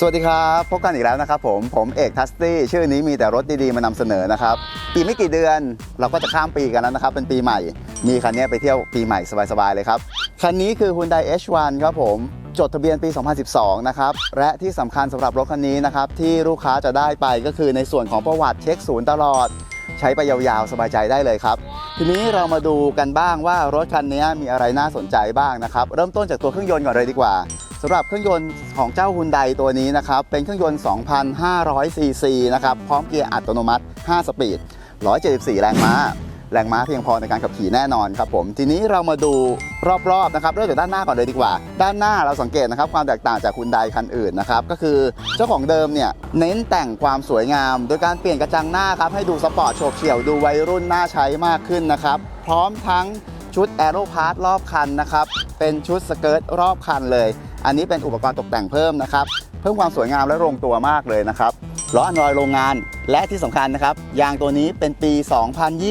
สวัสดีครับ พบกันอีกแล้วนะครับผม ผมเอกทัสตี้ชื่อนี้มีแต่รถดีๆ มานำเสนอนะครับ ปีไม่กี่เดือนเราก็จะข้ามปีกันแล้วนะครับ เป็นปีใหม่ มีคันนี้ไปเที่ยวปีใหม่สบายๆเลยครับ คันนี้คือ Hyundai H1 ครับผมจดทะเบียนปี 2012 นะครับ และที่สำคัญสำหรับรถคันนี้นะครับ ที่ลูกค้าจะได้ไปก็คือในส่วนของประวัติเช็คศูนย์ตลอด ใช้ไปยาวๆ สบายใจได้เลยครับ ทีนี้เรามาดูกันบ้างว่ารถคันนี้มีอะไรน่าสนใจบ้างนะครับ เริ่มต้นจากตัวเครื่องยนต์ก่อนเลยดีกว่า สำหรับเครื่องยนต์ของเจ้า Hyundai ตัวนี้นะครับ เป็นเครื่องยนต์ 2,500 ซีซีนะครับ พร้อมเกียร์อัตโนมัติ 5 สปีด 174 แรงม้า แรงม้าเพียงพอในการขับขี่แน่นอนครับผม ทีนี้เรามาดูรอบๆนะครับ เริ่มจากด้านหน้าก่อนเลยดีกว่า ด้านหน้าเราสังเกตนะครับความแตกต่างจากคุณไดคันอื่นนะครับ ก็คือเจ้าของเดิมเนี่ยเน้นแต่งความสวยงาม โดยการเปลี่ยนกระจังหน้าครับให้ดูสปอร์ตโฉบเฉี่ยวดูวัยรุ่นน่าใช้มากขึ้นนะครับ พร้อมทั้งชุดแอโรพาร์ทรอบคันนะครับ เป็นชุดสเกิร์ตรอบคันเลย อันนี้เป็นอุปกรณ์ตกแต่งเพิ่มนะครับ เพิ่มความสวยงามและลงตัวมากเลยนะครับล้ออันดรอยโรงงานและที่สำคัญนะครับ ยางตัวนี้เป็นปี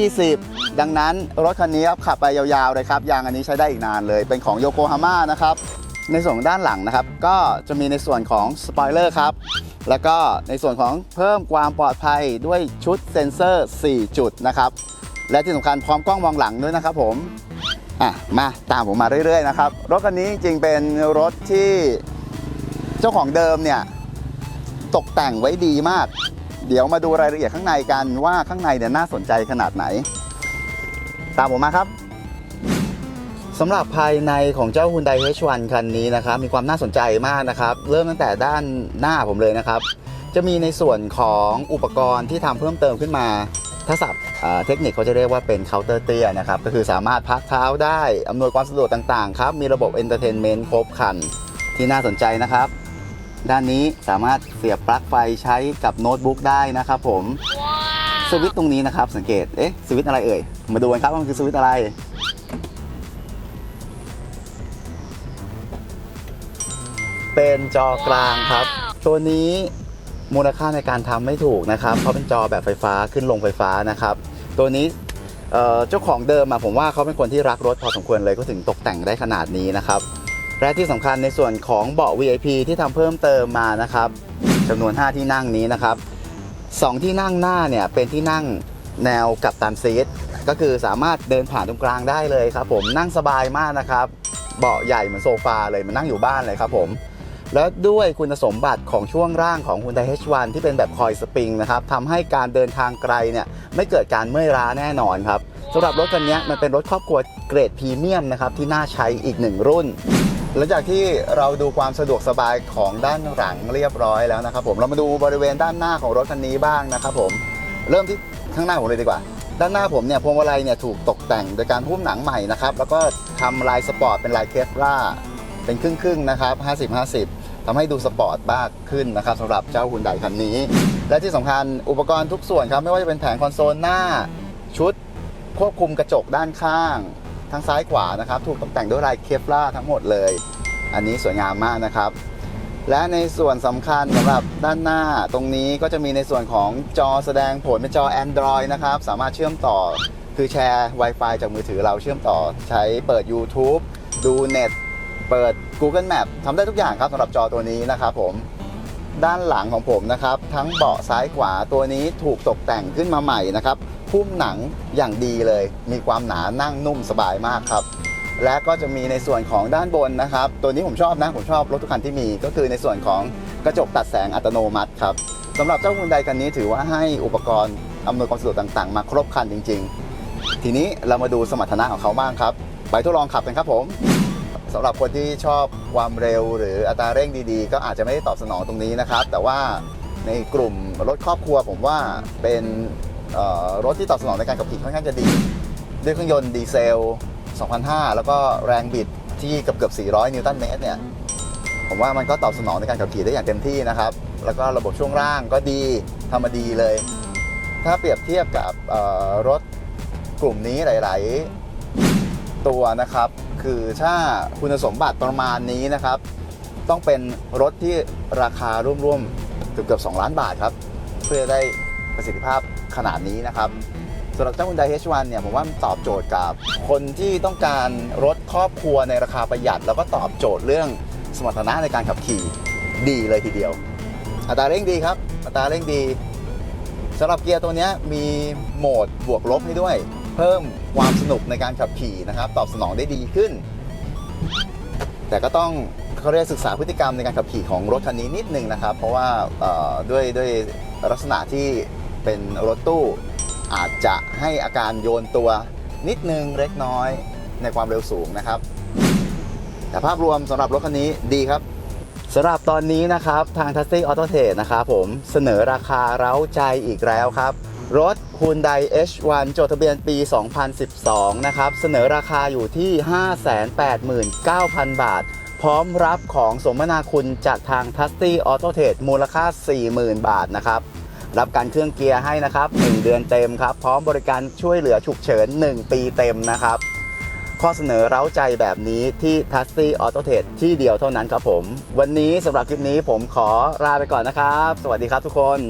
2020 ดังนั้นรถคันนี้ครับขับไปยาวๆเลยครับ ยางอันนี้ใช้ได้อีกนานเลย เป็นของโยโกฮาม่านะครับ ในส่วนด้านหลังนะครับ ก็จะมีในส่วนของสปอยเลอร์ครับ แล้วก็ในส่วนของเพิ่มความปลอดภัยด้วยชุดเซ็นเซอร์ 4 จุดนะครับ และที่สำคัญพร้อมกล้องมองหลังด้วยนะครับผม อะมาตามผมมาเรื่อยๆนะครับ รถคันนี้จริงๆเป็นรถที่เจ้าของเดิมเนี่ยตกแต่งไว้ดีมาก เดี๋ยวมาดูรายละเอียดข้างในกันว่าข้างในเนี่ยน่าสนใจขนาดไหน ตามผมมาครับสำหรับภายในของเจ้า Hyundai H1 คันนี้นะครับ มีความน่าสนใจมากนะครับ เริ่มตั้งแต่ด้านหน้าผมเลยนะครับ จะมีในส่วนของอุปกรณ์ที่ทำเพิ่มเติมขึ้นมา ถ้าศัพท์อ่าเทคนิคเขาจะเรียกว่าเป็นเคาน์เตอร์เตียนะครับก็คือสามารถพักเท้าได้ อำนวยความสะดวกต่างๆครับ มีระบบเอนเตอร์เทนเมนต์ครบครันที่น่าสนใจนะครับ ด้านนี้สามารถเสียบปลั๊กไฟใช้กับโน้ตบุ๊กได้นะครับผมสวิตช์ตรงนี้นะครับสังเกต เอ๊ะสวิตช์อะไรเอ่ย มาดูกันครับว่ามันคือสวิตช์อะไร เป็นจอกลางครับ ตัวนี้ มูลค่าในการทำไม่ถูกนะครับเพราเป็นจอแบบไฟฟ้าขึ้นลงไฟฟ้านะครับ ตัวนี้เจ้าของเดิมอะผมว่าเขาเป็นคนที่รักรถพอสมควรเลยก็ถึงตกแต่งได้ขนาดนี้นะครับและที่สำคัญในส่วนของเบาะ VIP ที่ทำเพิ่มเติมมานะครับจำนวน 5 ที่นั่งนี้นะครับ 2 ที่นั่งหน้าเนี่ยเป็นที่นั่งแนวกับตันซีทก็คือสามารถเดินผ่านตรงกลางได้เลยครับผมนั่งสบายมากนะครับ เบาะใหญ่เหมือนโซฟาเลยมันนั่งอยู่บ้านเลยครับผม แล้วด้วยคุณสมบัติของช่วงร่างของ Hyundai H1 ที่เป็นแบบคอยสปริงนะครับทำให้การเดินทางไกลเนี่ยไม่เกิดการเมื่อยล้าแน่นอนครับสำหรับรถคันนี้มันเป็นรถครอบครัวเกรดพรีเมียมนะครับที่น่าใช้อีกหนึ่งรุ่นหลังจากที่เราดูความสะดวกสบายของด้านหลังเรียบร้อยแล้วนะครับผมเรามาดูบริเวณด้านหน้าของรถคันนี้บ้างนะครับผมเริ่มที่ข้างหน้าผมเลยดีกว่า ด้านหน้าผมเนี่ยพวงมาลัยเนี่ยถูกตกแต่งโดยการหุ้มหนังใหม่นะครับแล้วก็ทำลายสปอร์ตเป็นลายเคฟล่าเป็นครึ่งๆนะครับ50-50 ทำให้ดูสปอร์ตมากขึ้นนะครับสำหรับเจ้า Hyundai คันนี้ และที่สำคัญอุปกรณ์ทุกส่วนครับไม่ว่าจะเป็นแผงคอนโซลหน้า ชุด ควบคุมกระจกด้านข้างทั้งซ้ายขวานะครับถูกตกแต่งด้วยลายเคฟล่าทั้งหมดเลย อันนี้สวยงามมากนะครับและในส่วนสำคัญสำหรับด้านหน้าตรงนี้ก็จะมีในส่วนของจอแสดงผลเป็นจอ Android นะครับ สามารถเชื่อมต่อคือแชร์ Wi-Fi จากมือถือเราเชื่อมต่อใช้เปิด YouTube ดูเน็ต เปิด Google Map ทำได้ทุกอย่างครับสำหรับจอตัวนี้นะครับผมด้านหลังของผมนะครับ ทั้งเบาะซ้ายขวาตัวนี้ถูกตกแต่งขึ้นมาใหม่นะครับพุ่มหนังอย่างดีเลย มีความหนานั่งนุ่มสบายมากครับ และก็จะมีในส่วนของด้านบนนะครับ ตัวนี้ผมชอบนะผมชอบรถทุกคันที่มี ก็คือในส่วนของกระจกตัดแสงอัตโนมัติครับสำหรับเจ้าฮุนไดคันนี้ถือว่าให้อุปกรณ์อำนวยความสะดวกต่างๆ มาครบคันจริง ๆ ทีนี้เรามาดูสมรรถนะของเขาบ้างครับ ไปทดลองขับกันครับผม สำหรับคนที่ชอบความเร็วหรืออัตราเร่งดีๆ ก็อาจจะไม่ได้ตอบสนองตรงนี้นะครับ แต่ว่าในกลุ่มรถครอบครัวผมว่าเป็นรถที่ตอบสนองในการขับขี่ค่อนข้างจะดี ด้วยเครื่องยนต์ดีเซล 2005 แล้วก็แรงบิดที่เกือบเกือบ 400 นิวตันเมตรเนี่ย ผมว่ามันก็ตอบสนองในการขับขี่ได้อย่างเต็มที่นะครับ แล้วก็ระบบช่วงล่างก็ดีทำมาดีเลย ถ้าเปรียบเทียบกับรถกลุ่มนี้หลาย ๆ ตัวนะครับ คือถ้าคุณสมบัติประมาณนี้นะครับ ต้องเป็นรถที่ราคาร่วมๆเกือบเกือบ2ล้านบาทครับ เพื่อได้ประสิทธิภาพขนาดนี้นะครับสำหรับเจ้า Hyundai H1 เนี่ยผมว่ามันตอบโจทย์กับคนที่ต้องการรถครอบครัวในราคาประหยัด แล้วก็ตอบโจทย์เรื่องสมรรถนะในการขับขี่ดีเลยทีเดียว อัตราเร่งดีครับ อัตราเร่งดีสำหรับเกียร์ตัวนี้มีโหมดบวกลบให้ด้วย เพิ่มความสนุกในการขับขี่นะครับ ตอบสนองได้ดีขึ้น แต่ก็ต้องเขาเรียกศึกษาพฤติกรรมในการขับขี่ของรถคันนี้นิดนึงนะครับ เพราะว่าด้วยด้วยลักษณะที่เป็นรถตู้อาจจะให้อาการโยนตัวนิดนึงเล็กน้อยในความเร็วสูงนะครับ แต่ภาพรวมสำหรับรถคันนี้ดีครับสำหรับตอนนี้นะครับ ทางทัสซี่ออโตเทรดนะครับผมเสนอราคาเร้าใจอีกแล้วครับ รถ Hyundai H1 จดทะเบียนปี 2012 นะครับ เสนอราคาอยู่ที่ 589,000 บาท พร้อมรับของสมนาคุณจากทางทัสตี้ออโตเทรดมูลค่า 40,000 บาทนะครับ รับการเครื่องเกียร์ให้นะครับ 1 เดือนเต็มครับ พร้อมบริการช่วยเหลือฉุกเฉิน 1 ปีเต็มนะครับ ข้อเสนอเร้าใจแบบนี้ที่ทัสซี่ออโตเทรดที่เดียวเท่านั้นครับผม วันนี้สำหรับคลิปนี้ผมขอลาไปก่อนนะครับ สวัสดีครับทุกคน